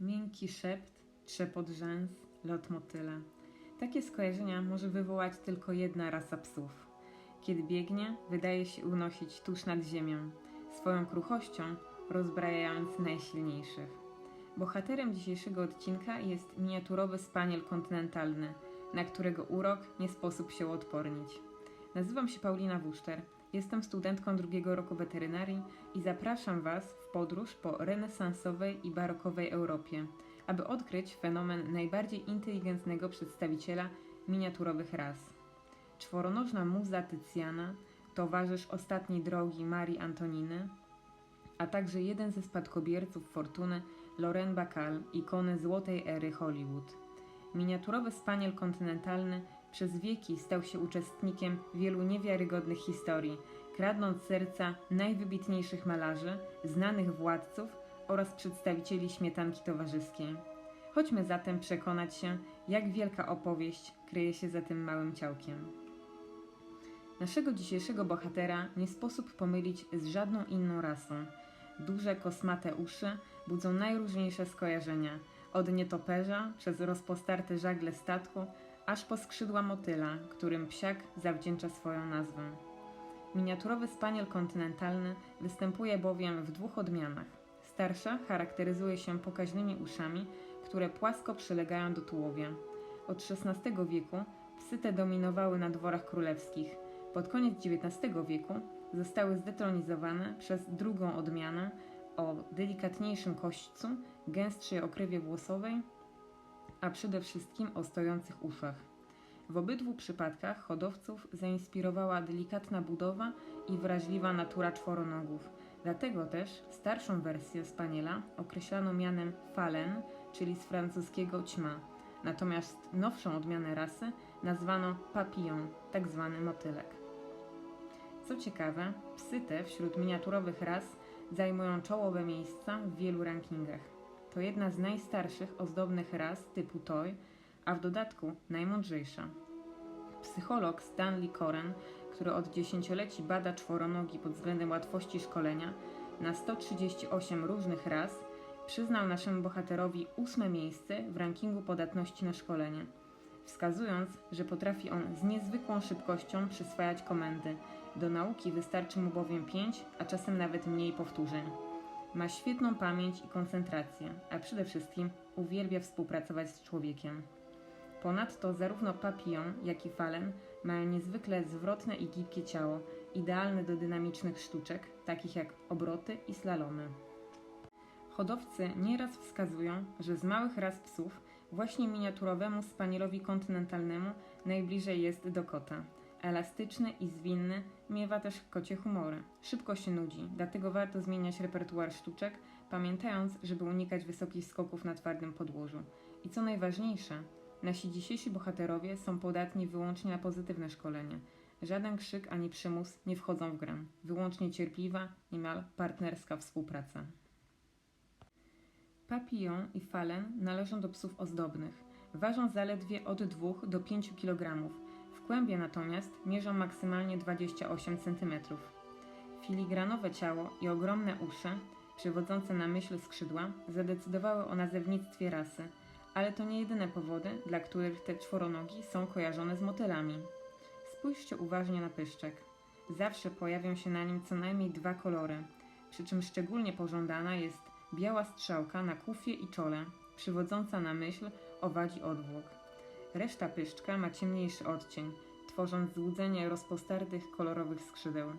miękki szept, trzepot rzęs, lot motyla. Takie skojarzenia może wywołać tylko jedna rasa psów. Kiedy biegnie, wydaje się unosić tuż nad ziemią, swoją kruchością rozbrajając najsilniejszych. Bohaterem dzisiejszego odcinka jest miniaturowy spaniel kontynentalny, na którego urok nie sposób się odpornić. Nazywam się Paulina Wuszter, jestem studentką drugiego roku weterynarii i zapraszam Was w podróż po renesansowej i barokowej Europie, aby odkryć fenomen najbardziej inteligentnego przedstawiciela miniaturowych ras. Czworonożna muza Tycjana, towarzysz ostatniej drogi Marii Antoniny, a także jeden ze spadkobierców fortuny Loren Bacall, ikony złotej ery Hollywood. Miniaturowy spaniel kontynentalny przez wieki stał się uczestnikiem wielu niewiarygodnych historii, kradnąc serca najwybitniejszych malarzy, znanych władców oraz przedstawicieli śmietanki towarzyskiej. Chodźmy zatem przekonać się, jak wielka opowieść kryje się za tym małym ciałkiem. Naszego dzisiejszego bohatera nie sposób pomylić z żadną inną rasą. Duże, kosmate uszy budzą najróżniejsze skojarzenia, od nietoperza przez rozpostarte żagle statku, aż po skrzydła motyla, którym psiak zawdzięcza swoją nazwę. Miniaturowy spaniel kontynentalny występuje bowiem w dwóch odmianach. Starsza charakteryzuje się pokaźnymi uszami, które płasko przylegają do tułowia. Od XVI wieku psy te dominowały na dworach królewskich. Pod koniec XIX wieku zostały zdetronizowane przez drugą odmianę o delikatniejszym kośćcu, gęstszej okrywie włosowej, a przede wszystkim o stojących uszach. W obydwu przypadkach hodowców zainspirowała delikatna budowa i wrażliwa natura czworonogów. Dlatego też starszą wersję spaniela określano mianem falen, czyli z francuskiego ćma. Natomiast nowszą odmianę rasy nazwano papillon, tak zwany motylek. Co ciekawe, psy te wśród miniaturowych ras zajmują czołowe miejsca w wielu rankingach. To jedna z najstarszych ozdobnych ras typu toy, a w dodatku najmądrzejsza. Psycholog Stanley Koren, który od dziesięcioleci bada czworonogi pod względem łatwości szkolenia na 138 różnych ras, przyznał naszemu bohaterowi ósme miejsce w rankingu podatności na szkolenie, wskazując, że potrafi on z niezwykłą szybkością przyswajać komendy. Do nauki wystarczy mu bowiem 5, a czasem nawet mniej powtórzeń. Ma świetną pamięć i koncentrację, a przede wszystkim uwielbia współpracować z człowiekiem. Ponadto zarówno papillon, jak i falen mają niezwykle zwrotne i gibkie ciało, idealne do dynamicznych sztuczek, takich jak obroty i slalomy. Hodowcy nieraz wskazują, że z małych ras psów właśnie miniaturowemu spanielowi kontynentalnemu najbliżej jest do kota. Elastyczny i zwinny, miewa też kocie humory. Szybko się nudzi, dlatego warto zmieniać repertuar sztuczek, pamiętając, żeby unikać wysokich skoków na twardym podłożu. I co najważniejsze, nasi dzisiejsi bohaterowie są podatni wyłącznie na pozytywne szkolenie. Żaden krzyk ani przymus nie wchodzą w grę. Wyłącznie cierpliwa, niemal partnerska współpraca. Papillon i falen należą do psów ozdobnych. Ważą zaledwie od 2 do 5 kg. Kłębie natomiast mierzą maksymalnie 28 cm. Filigranowe ciało i ogromne uszy, przywodzące na myśl skrzydła, zadecydowały o nazewnictwie rasy, ale to nie jedyne powody, dla których te czworonogi są kojarzone z motylami. Spójrzcie uważnie na pyszczek. Zawsze pojawią się na nim co najmniej dwa kolory, przy czym szczególnie pożądana jest biała strzałka na kufie i czole, przywodząca na myśl owadzi odwłok. Reszta pyszczka ma ciemniejszy odcień, tworząc złudzenie rozpostartych kolorowych skrzydeł.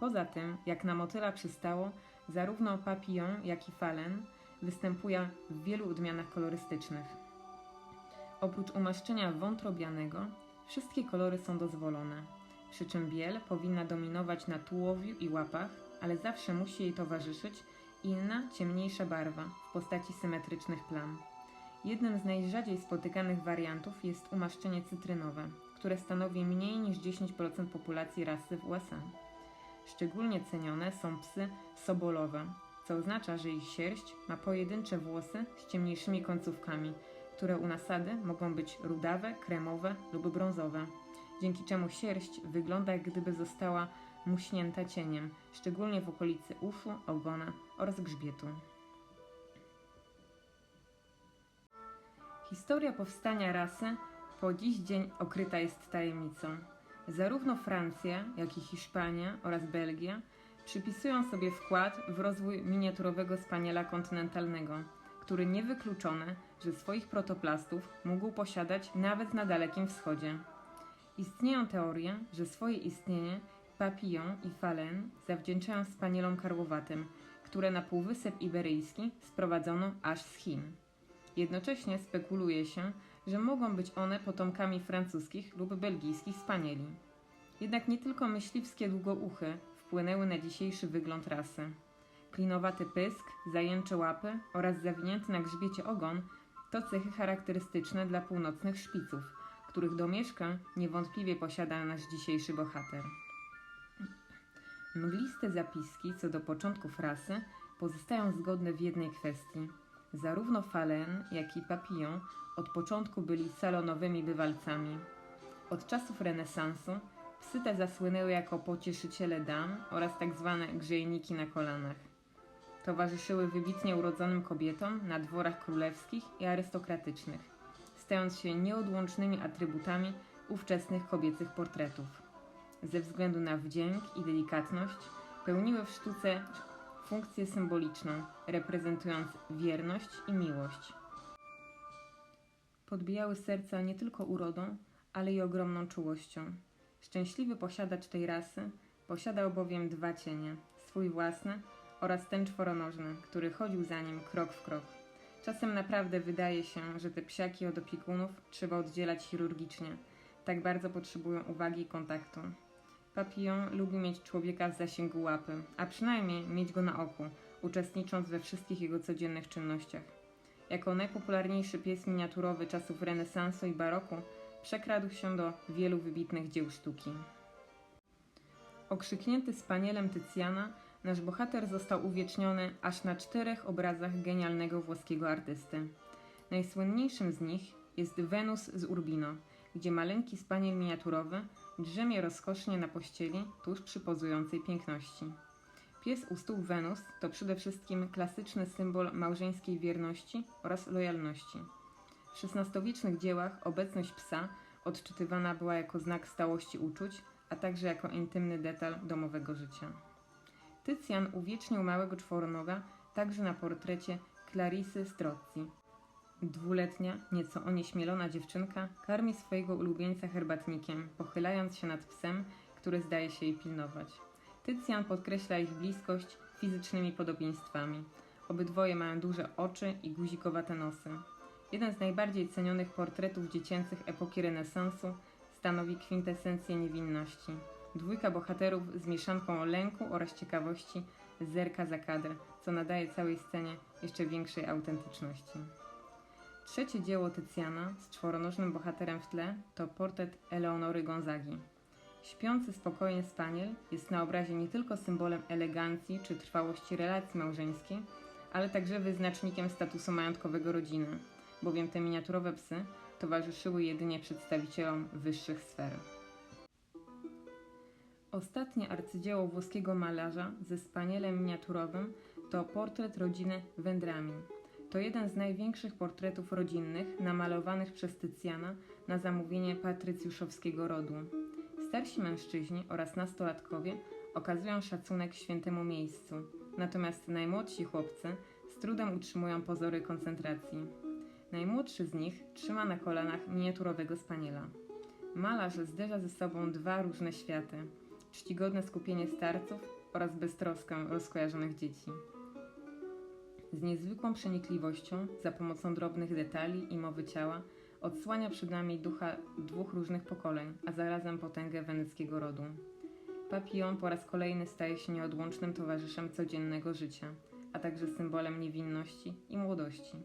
Poza tym, jak na motyla przystało, zarówno papillon, jak i falen występuje w wielu odmianach kolorystycznych. Oprócz umaszczenia wątrobianego, wszystkie kolory są dozwolone, przy czym biel powinna dominować na tułowiu i łapach, ale zawsze musi jej towarzyszyć inna, ciemniejsza barwa w postaci symetrycznych plam. Jednym z najrzadziej spotykanych wariantów jest umaszczenie cytrynowe, które stanowi mniej niż 10% populacji rasy w USA. Szczególnie cenione są psy sobolowe, co oznacza, że ich sierść ma pojedyncze włosy z ciemniejszymi końcówkami, które u nasady mogą być rudawe, kremowe lub brązowe, dzięki czemu sierść wygląda jak gdyby została muśnięta cieniem, szczególnie w okolicy uszu, ogona oraz grzbietu. Historia powstania rasy po dziś dzień okryta jest tajemnicą. Zarówno Francja, jak i Hiszpania oraz Belgia przypisują sobie wkład w rozwój miniaturowego spaniela kontynentalnego, który niewykluczone, że swoich protoplastów mógł posiadać nawet na Dalekim Wschodzie. Istnieją teorie, że swoje istnienie Papillon i Falen zawdzięczają spanielom karłowatym, które na Półwysep Iberyjski sprowadzono aż z Chin. Jednocześnie spekuluje się, że mogą być one potomkami francuskich lub belgijskich spanieli. Jednak nie tylko myśliwskie długouchy wpłynęły na dzisiejszy wygląd rasy. Klinowaty pysk, zajęcze łapy oraz zawinięty na grzbiecie ogon to cechy charakterystyczne dla północnych szpiców, których domieszkę niewątpliwie posiada nasz dzisiejszy bohater. Mgliste zapiski co do początków rasy pozostają zgodne w jednej kwestii. Zarówno Falen, jak i Papillon od początku byli salonowymi bywalcami. Od czasów renesansu psy te zasłynęły jako pocieszyciele dam oraz tak zwane grzejniki na kolanach. Towarzyszyły wybitnie urodzonym kobietom na dworach królewskich i arystokratycznych, stając się nieodłącznymi atrybutami ówczesnych kobiecych portretów. Ze względu na wdzięk i delikatność pełniły w sztuce funkcję symboliczną, reprezentując wierność i miłość. Podbijały serca nie tylko urodą, ale i ogromną czułością. Szczęśliwy posiadacz tej rasy posiadał bowiem dwa cienie, swój własny oraz ten czworonożny, który chodził za nim krok w krok. Czasem naprawdę wydaje się, że te psiaki od opiekunów trzeba oddzielać chirurgicznie. Tak bardzo potrzebują uwagi i kontaktu. Papillon lubi mieć człowieka w zasięgu łapy, a przynajmniej mieć go na oku, uczestnicząc we wszystkich jego codziennych czynnościach. Jako najpopularniejszy pies miniaturowy czasów renesansu i baroku przekradł się do wielu wybitnych dzieł sztuki. Okrzyknięty spanielem Tycjana, nasz bohater został uwieczniony aż na czterech obrazach genialnego włoskiego artysty. Najsłynniejszym z nich jest Wenus z Urbino, gdzie maleńki spaniel miniaturowy drzemie rozkosznie na pościeli tuż przy pozującej piękności. Pies u stóp Wenus to przede wszystkim klasyczny symbol małżeńskiej wierności oraz lojalności. W XVI-wiecznych dziełach obecność psa odczytywana była jako znak stałości uczuć, a także jako intymny detal domowego życia. Tycjan uwiecznił małego czworonoga także na portrecie Clarisy Strozzi. Dwuletnia, nieco onieśmielona dziewczynka karmi swojego ulubieńca herbatnikiem, pochylając się nad psem, który zdaje się jej pilnować. Tycjan podkreśla ich bliskość fizycznymi podobieństwami. Obydwoje mają duże oczy i guzikowate nosy. Jeden z najbardziej cenionych portretów dziecięcych epoki renesansu stanowi kwintesencję niewinności. Dwójka bohaterów z mieszanką lęku oraz ciekawości zerka za kadr, co nadaje całej scenie jeszcze większej autentyczności. Trzecie dzieło Tycjana z czworonożnym bohaterem w tle to portret Eleonory Gonzagi. Śpiący spokojnie spaniel jest na obrazie nie tylko symbolem elegancji czy trwałości relacji małżeńskiej, ale także wyznacznikiem statusu majątkowego rodziny, bowiem te miniaturowe psy towarzyszyły jedynie przedstawicielom wyższych sfer. Ostatnie arcydzieło włoskiego malarza ze spanielem miniaturowym to portret rodziny Vendramin. To jeden z największych portretów rodzinnych namalowanych przez Tycjana na zamówienie patrycjuszowskiego rodu. Starsi mężczyźni oraz nastolatkowie okazują szacunek świętemu miejscu, natomiast najmłodsi chłopcy z trudem utrzymują pozory koncentracji. Najmłodszy z nich trzyma na kolanach miniaturowego spaniela. Malarz zderza ze sobą dwa różne światy: czcigodne skupienie starców oraz beztroskę rozkojarzonych dzieci. Z niezwykłą przenikliwością, za pomocą drobnych detali i mowy ciała, odsłania przed nami ducha dwóch różnych pokoleń, a zarazem potęgę weneckiego rodu. Papillon po raz kolejny staje się nieodłącznym towarzyszem codziennego życia, a także symbolem niewinności i młodości.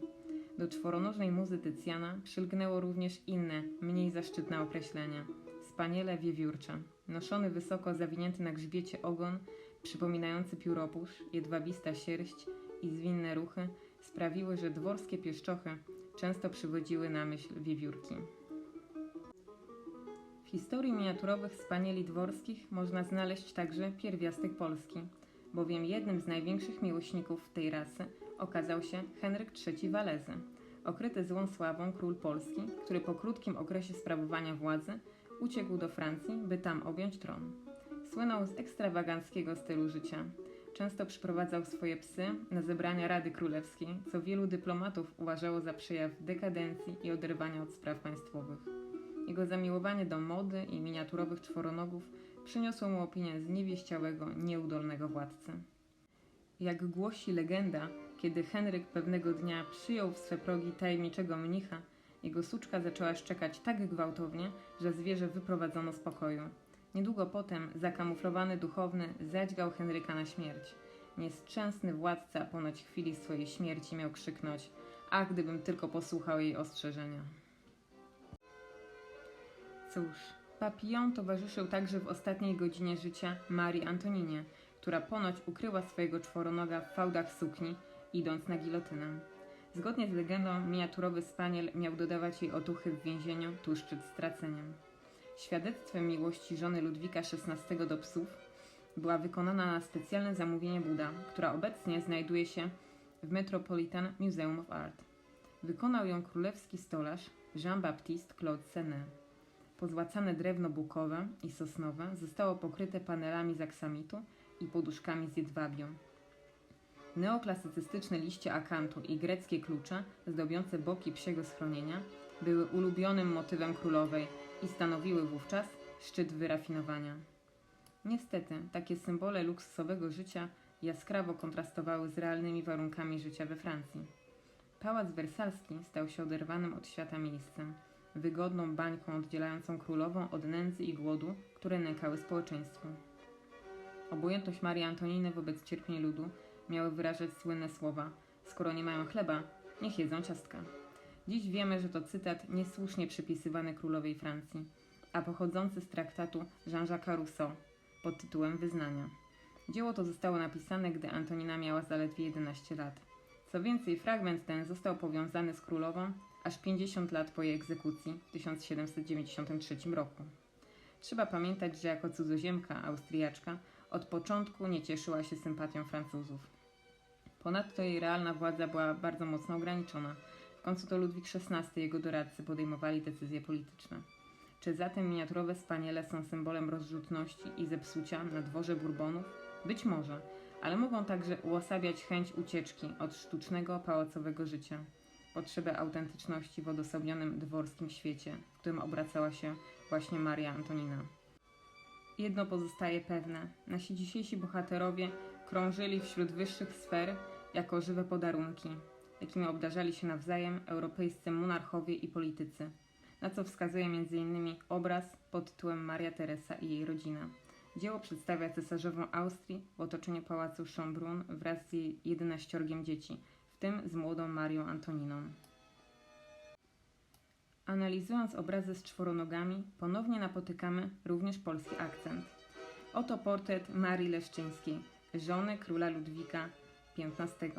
Do czworonożnej muzy Tycjana przylgnęło również inne, mniej zaszczytne określenia. Spaniele wiewiórcze, noszony wysoko zawinięty na grzbiecie ogon, przypominający pióropusz, jedwabista sierść i zwinne ruchy sprawiły, że dworskie pieszczochy często przywodziły na myśl wiewiórki. W historii miniaturowych spanieli dworskich można znaleźć także pierwiastek polski, bowiem jednym z największych miłośników tej rasy okazał się Henryk III Walezy, Okryty złą sławą król Polski, który po krótkim okresie sprawowania władzy uciekł do Francji, by tam objąć tron. Słynął z ekstrawaganckiego stylu życia. Często przyprowadzał swoje psy na zebrania Rady Królewskiej, co wielu dyplomatów uważało za przejaw dekadencji i oderwania od spraw państwowych. Jego zamiłowanie do mody i miniaturowych czworonogów przyniosło mu opinię zniewieściałego, nieudolnego władcy. Jak głosi legenda, kiedy Henryk pewnego dnia przyjął w swe progi tajemniczego mnicha, jego suczka zaczęła szczekać tak gwałtownie, że zwierzę wyprowadzono z pokoju. Niedługo potem zakamuflowany duchowny zadźgał Henryka na śmierć. Nieszczęsny władca ponoć chwili swojej śmierci miał krzyknąć: A gdybym tylko posłuchał jej ostrzeżenia. Cóż, Papillon towarzyszył także w ostatniej godzinie życia Marii Antoninie, która ponoć ukryła swojego czworonoga w fałdach sukni, idąc na gilotynę. Zgodnie z legendą, miniaturowy spaniel miał dodawać jej otuchy w więzieniu tuż przed straceniem. Świadectwem miłości żony Ludwika XVI do psów była wykonana na specjalne zamówienie Buda, która obecnie znajduje się w Metropolitan Museum of Art. Wykonał ją królewski stolarz Jean-Baptiste Claude Senet. Pozłacane drewno bukowe i sosnowe zostało pokryte panelami z aksamitu i poduszkami z jedwabiu. Neoklasycystyczne liście akantu i greckie klucze zdobiące boki psiego schronienia były ulubionym motywem królowej i stanowiły wówczas szczyt wyrafinowania. Niestety, takie symbole luksusowego życia jaskrawo kontrastowały z realnymi warunkami życia we Francji. Pałac wersalski stał się oderwanym od świata miejscem, wygodną bańką oddzielającą królową od nędzy i głodu, które nękały społeczeństwo. Obojętność Marii Antoniny wobec cierpień ludu miały wyrażać słynne słowa: Skoro nie mają chleba, niech jedzą ciastka. Dziś wiemy, że to cytat niesłusznie przypisywany królowej Francji, a pochodzący z traktatu Jean-Jacques Rousseau pod tytułem Wyznania. Dzieło to zostało napisane, gdy Antonina miała zaledwie 11 lat. Co więcej, fragment ten został powiązany z królową aż 50 lat po jej egzekucji w 1793 roku. Trzeba pamiętać, że jako cudzoziemka austriaczka od początku nie cieszyła się sympatią Francuzów. Ponadto jej realna władza była bardzo mocno ograniczona. Końcu to Ludwik XVI i jego doradcy podejmowali decyzje polityczne. Czy zatem miniaturowe spaniele są symbolem rozrzutności i zepsucia na dworze Bourbonów? Być może, ale mogą także uosabiać chęć ucieczki od sztucznego, pałacowego życia potrzebę autentyczności w odosobnionym dworskim świecie, w którym obracała się właśnie Maria Antonina. Jedno pozostaje pewne: nasi dzisiejsi bohaterowie krążyli wśród wyższych sfer jako żywe podarunki, jakimi obdarzali się nawzajem europejscy monarchowie i politycy, na co wskazuje m.in. obraz pod tytułem Maria Teresa i jej rodzina. Dzieło przedstawia cesarzową Austrii w otoczeniu pałacu Schönbrunn wraz z jej jedenaściorgiem dzieci, w tym z młodą Marią Antoniną. Analizując obrazy z czworonogami, ponownie napotykamy również polski akcent. Oto portret Marii Leszczyńskiej, żony króla Ludwika XV.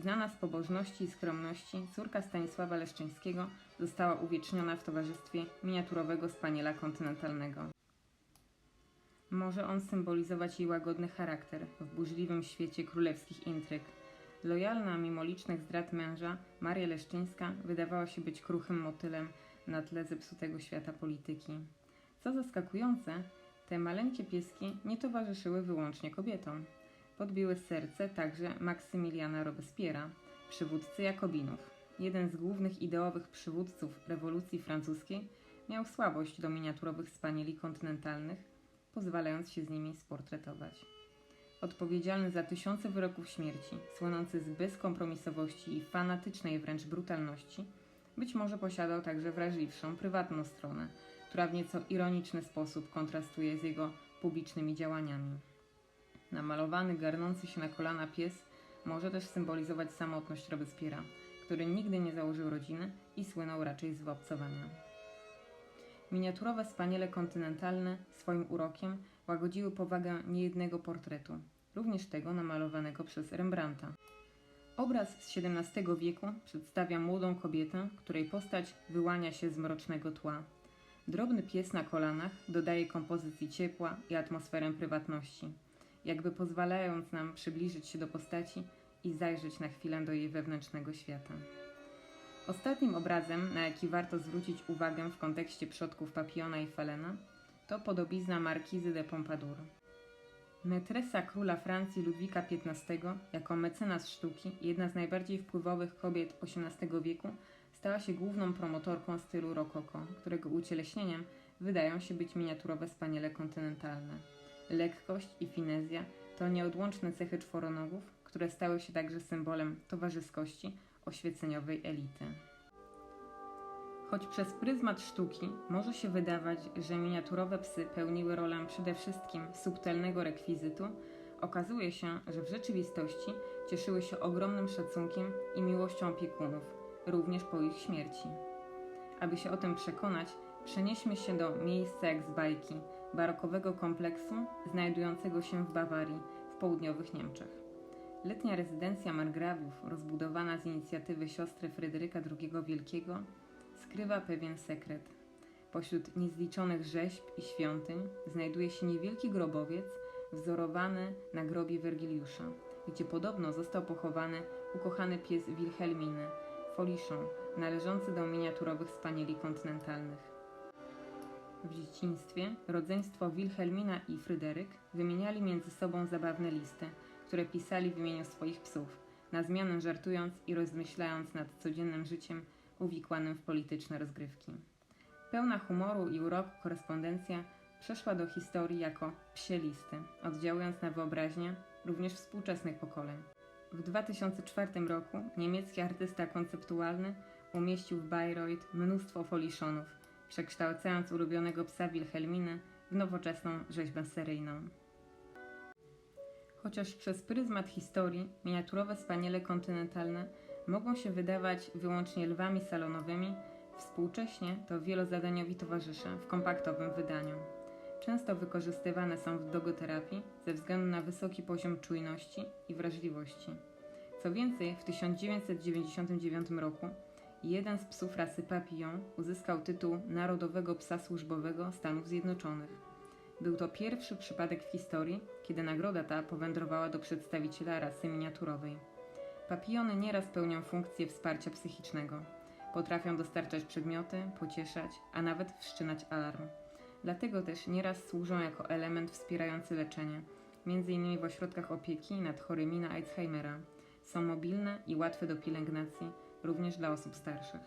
Znana z pobożności i skromności, córka Stanisława Leszczyńskiego została uwieczniona w towarzystwie miniaturowego spaniela kontynentalnego. Może on symbolizować jej łagodny charakter w burzliwym świecie królewskich intryg – Lojalna mimo licznych zdrad męża, Maria Leszczyńska wydawała się być kruchym motylem na tle zepsutego świata polityki. Co zaskakujące, te maleńkie pieski nie towarzyszyły wyłącznie kobietom. Podbiły serce także Maksymiliana Robespiera, przywódcy Jakobinów. Jeden z głównych ideowych przywódców rewolucji francuskiej miał słabość do miniaturowych spanieli kontynentalnych, pozwalając się z nimi sportretować odpowiedzialny za tysiące wyroków śmierci, słynący z bezkompromisowości i fanatycznej wręcz brutalności, być może posiadał także wrażliwszą, prywatną stronę, która w nieco ironiczny sposób kontrastuje z jego publicznymi działaniami. Namalowany, garnący się na kolana pies może też symbolizować samotność Robespiera, który nigdy nie założył rodziny i słynął raczej z wyobcowania. Miniaturowe spaniele kontynentalne swoim urokiem łagodziły powagę niejednego portretu, również tego namalowanego przez Rembrandta. Obraz z XVII wieku przedstawia młodą kobietę, której postać wyłania się z mrocznego tła. Drobny pies na kolanach dodaje kompozycji ciepła i atmosferę prywatności, jakby pozwalając nam przybliżyć się do postaci i zajrzeć na chwilę do jej wewnętrznego świata. Ostatnim obrazem, na jaki warto zwrócić uwagę w kontekście przodków Papiona i Felena, to podobizna markizy de Pompadour. Metresa króla Francji Ludwika XV, jako mecenas sztuki jedna z najbardziej wpływowych kobiet XVIII wieku, stała się główną promotorką stylu rokoko, którego ucieleśnieniem wydają się być miniaturowe spaniele kontynentalne. Lekkość i finezja to nieodłączne cechy czworonogów, które stały się także symbolem towarzyskości oświeceniowej elity. Choć przez pryzmat sztuki może się wydawać, że miniaturowe psy pełniły rolę przede wszystkim subtelnego rekwizytu, okazuje się, że w rzeczywistości cieszyły się ogromnym szacunkiem i miłością opiekunów, również po ich śmierci. Aby się o tym przekonać, przenieśmy się do miejsca jak z bajki, barokowego kompleksu znajdującego się w Bawarii, w południowych Niemczech. Letnia rezydencja margrawiów, rozbudowana z inicjatywy siostry Fryderyka II Wielkiego, skrywa pewien sekret. Pośród niezliczonych rzeźb i świątyń znajduje się niewielki grobowiec wzorowany na grobie Wergiliusza, gdzie podobno został pochowany ukochany pies Wilhelminy, Foliszon, należący do miniaturowych spanieli kontynentalnych. W dzieciństwie rodzeństwo Wilhelmina i Fryderyk wymieniali między sobą zabawne listy, które pisali w imieniu swoich psów, na zmianę żartując i rozmyślając nad codziennym życiem uwikłanym w polityczne rozgrywki. Pełna humoru i uroku korespondencja przeszła do historii jako psie listy, oddziałując na wyobraźnię również współczesnych pokoleń. W 2004 roku niemiecki artysta konceptualny umieścił w Bayreuth mnóstwo foliszonów, przekształcając ulubionego psa Wilhelminy w nowoczesną rzeźbę seryjną. Chociaż przez pryzmat historii miniaturowe spaniele kontynentalne mogą się wydawać wyłącznie lwami salonowymi, współcześnie to wielozadaniowi towarzysze w kompaktowym wydaniu. Często wykorzystywane są w dogoterapii ze względu na wysoki poziom czujności i wrażliwości. Co więcej, w 1999 roku jeden z psów rasy Papillon uzyskał tytuł Narodowego Psa Służbowego Stanów Zjednoczonych. Był to pierwszy przypadek w historii, kiedy nagroda ta powędrowała do przedstawiciela rasy miniaturowej. Papillony nieraz pełnią funkcję wsparcia psychicznego. Potrafią dostarczać przedmioty, pocieszać, a nawet wszczynać alarm. Dlatego też nieraz służą jako element wspierający leczenie, m.in. w ośrodkach opieki nad chorymi na Alzheimera. Są mobilne i łatwe do pielęgnacji, również dla osób starszych.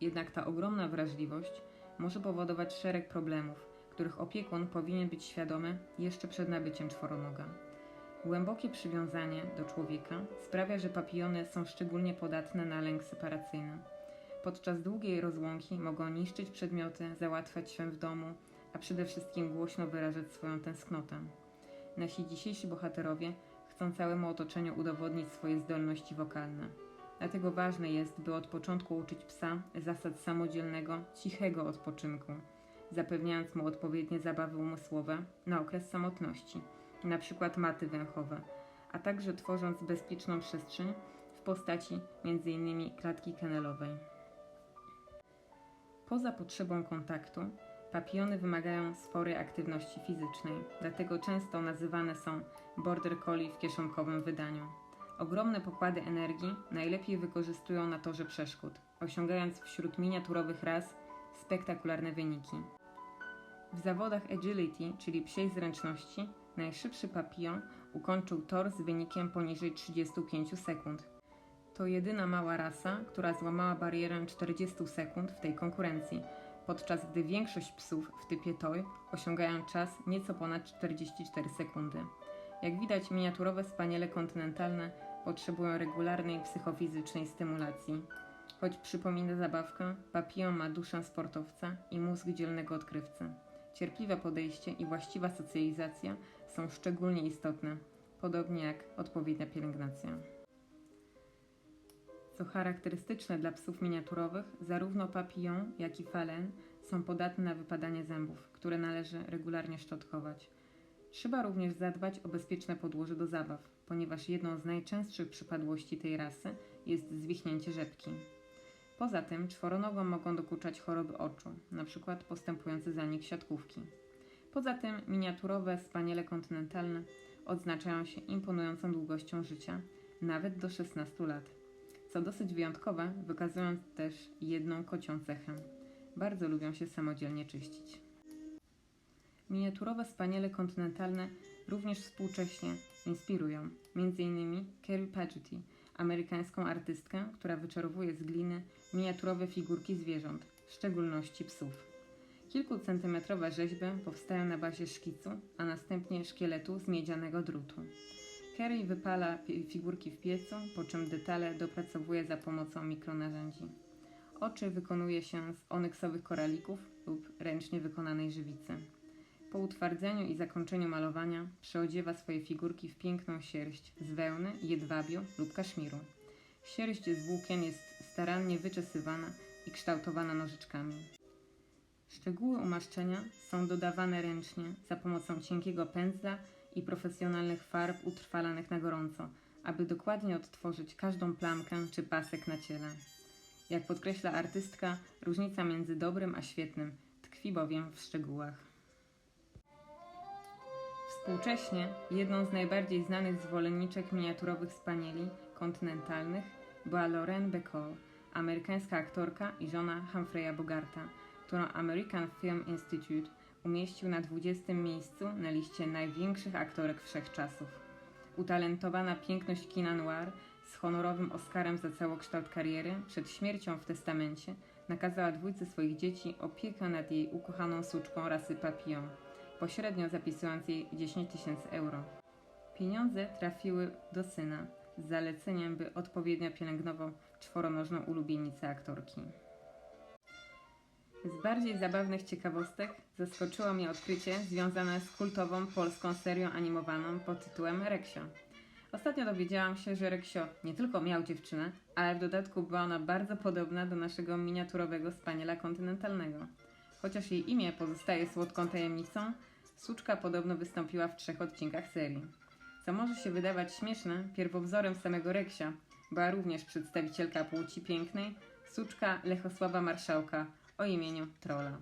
Jednak ta ogromna wrażliwość może powodować szereg problemów, których opiekun powinien być świadomy jeszcze przed nabyciem czworonoga. Głębokie przywiązanie do człowieka sprawia, że papilony są szczególnie podatne na lęk separacyjny. Podczas długiej rozłąki mogą niszczyć przedmioty, załatwiać się w domu, a przede wszystkim głośno wyrażać swoją tęsknotę. Nasi dzisiejsi bohaterowie chcą całemu otoczeniu udowodnić swoje zdolności wokalne. Dlatego ważne jest, by od początku uczyć psa zasad samodzielnego, cichego odpoczynku, zapewniając mu odpowiednie zabawy umysłowe na okres samotności – np. maty węchowe, a także tworząc bezpieczną przestrzeń w postaci m.in. klatki kennelowej. Poza potrzebą kontaktu, papiony wymagają sporej aktywności fizycznej, dlatego często nazywane są border collie w kieszonkowym wydaniu. Ogromne pokłady energii najlepiej wykorzystują na torze przeszkód, osiągając wśród miniaturowych ras spektakularne wyniki. W zawodach agility, czyli psiej zręczności, Najszybszy papillon ukończył tor z wynikiem poniżej 35 sekund. To jedyna mała rasa, która złamała barierę 40 sekund w tej konkurencji, podczas gdy większość psów w typie toy osiągają czas nieco ponad 44 sekundy. Jak widać, miniaturowe spaniele kontynentalne potrzebują regularnej psychofizycznej stymulacji. Choć przypomina zabawkę, papillon ma duszę sportowca i mózg dzielnego odkrywcy. Cierpliwe podejście i właściwa socjalizacja są szczególnie istotne, podobnie jak odpowiednia pielęgnacja. Co charakterystyczne dla psów miniaturowych, zarówno papillon, jak i falen są podatne na wypadanie zębów, które należy regularnie szczotkować. Trzeba również zadbać o bezpieczne podłoże do zabaw, ponieważ jedną z najczęstszych przypadłości tej rasy jest zwichnięcie rzepki. Poza tym czworonogom mogą dokuczać choroby oczu, np. postępujący zanik siatkówki. Poza tym miniaturowe spaniele kontynentalne odznaczają się imponującą długością życia, nawet do 16 lat. co dosyć wyjątkowe, wykazując też jedną kocią cechę. Bardzo lubią się samodzielnie czyścić. Miniaturowe spaniele kontynentalne również współcześnie inspirują m.in. Carrie Pagetti, amerykańską artystkę, która wyczarowuje z gliny miniaturowe figurki zwierząt, w szczególności psów. Kilkucentymetrowe rzeźby powstają na bazie szkicu, a następnie szkieletu z miedzianego drutu. Carrie wypala figurki w piecu, po czym detale dopracowuje za pomocą mikronarzędzi. Oczy wykonuje się z onyksowych koralików lub ręcznie wykonanej żywicy. Po utwardzeniu i zakończeniu malowania przeodziewa swoje figurki w piękną sierść z wełny, jedwabiu lub kaszmiru. Sierść z włókien jest starannie wyczesywana i kształtowana nożyczkami. Szczegóły umaszczenia są dodawane ręcznie za pomocą cienkiego pędzla i profesjonalnych farb utrwalanych na gorąco, aby dokładnie odtworzyć każdą plamkę czy pasek na ciele. Jak podkreśla artystka, różnica między dobrym a świetnym tkwi bowiem w szczegółach. Współcześnie jedną z najbardziej znanych zwolenniczek miniaturowych spanieli kontynentalnych była Lorraine Bacall, amerykańska aktorka i żona Humphreya Bogarta, którą American Film Institute umieścił na 20 miejscu na liście największych aktorek wszechczasów. Utalentowana piękność kina noir z honorowym Oscarem za całokształt kariery przed śmiercią w testamencie nakazała dwójce swoich dzieci opiekę nad jej ukochaną suczką rasy papillon, pośrednio zapisując jej 10 tysięcy euro. Pieniądze trafiły do syna z zaleceniem, by odpowiednio pielęgnował czworonożną ulubienicę aktorki. Z bardziej zabawnych ciekawostek zaskoczyło mnie odkrycie związane z kultową polską serią animowaną pod tytułem Reksio. Ostatnio dowiedziałam się, że Reksio nie tylko miał dziewczynę, ale w dodatku była ona bardzo podobna do naszego miniaturowego spaniela kontynentalnego. Chociaż jej imię pozostaje słodką tajemnicą, Suczka podobno wystąpiła w trzech odcinkach serii. Co może się wydawać śmieszne, pierwowzorem samego Reksia była również przedstawicielka płci pięknej, Suczka Lechosława Marszałka o imieniu Trolla.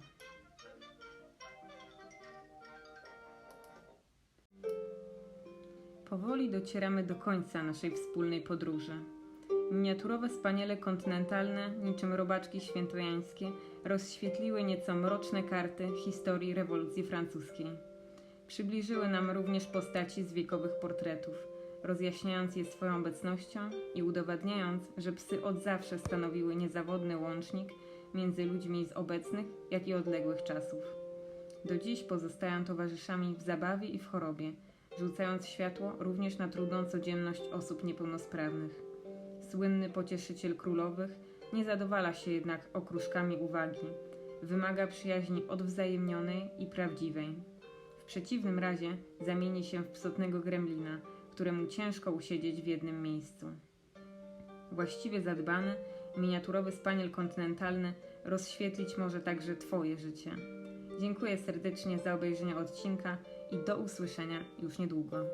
Powoli docieramy do końca naszej wspólnej podróży. Miniaturowe spaniele kontynentalne, niczym robaczki świętojańskie, rozświetliły nieco mroczne karty historii rewolucji francuskiej. Przybliżyły nam również postaci z wiekowych portretów, rozjaśniając je swoją obecnością i udowadniając, że psy od zawsze stanowiły niezawodny łącznik między ludźmi z obecnych, jak i odległych czasów. Do dziś pozostają towarzyszami w zabawie i w chorobie, rzucając światło również na trudną codzienność osób niepełnosprawnych. Słynny pocieszyciel królowych nie zadowala się jednak okruszkami uwagi. Wymaga przyjaźni odwzajemnionej i prawdziwej. W przeciwnym razie zamieni się w psotnego gremlina, któremu ciężko usiedzieć w jednym miejscu. Właściwie zadbany, miniaturowy spaniel kontynentalny rozświetlić może także Twoje życie. Dziękuję serdecznie za obejrzenie odcinka i do usłyszenia już niedługo.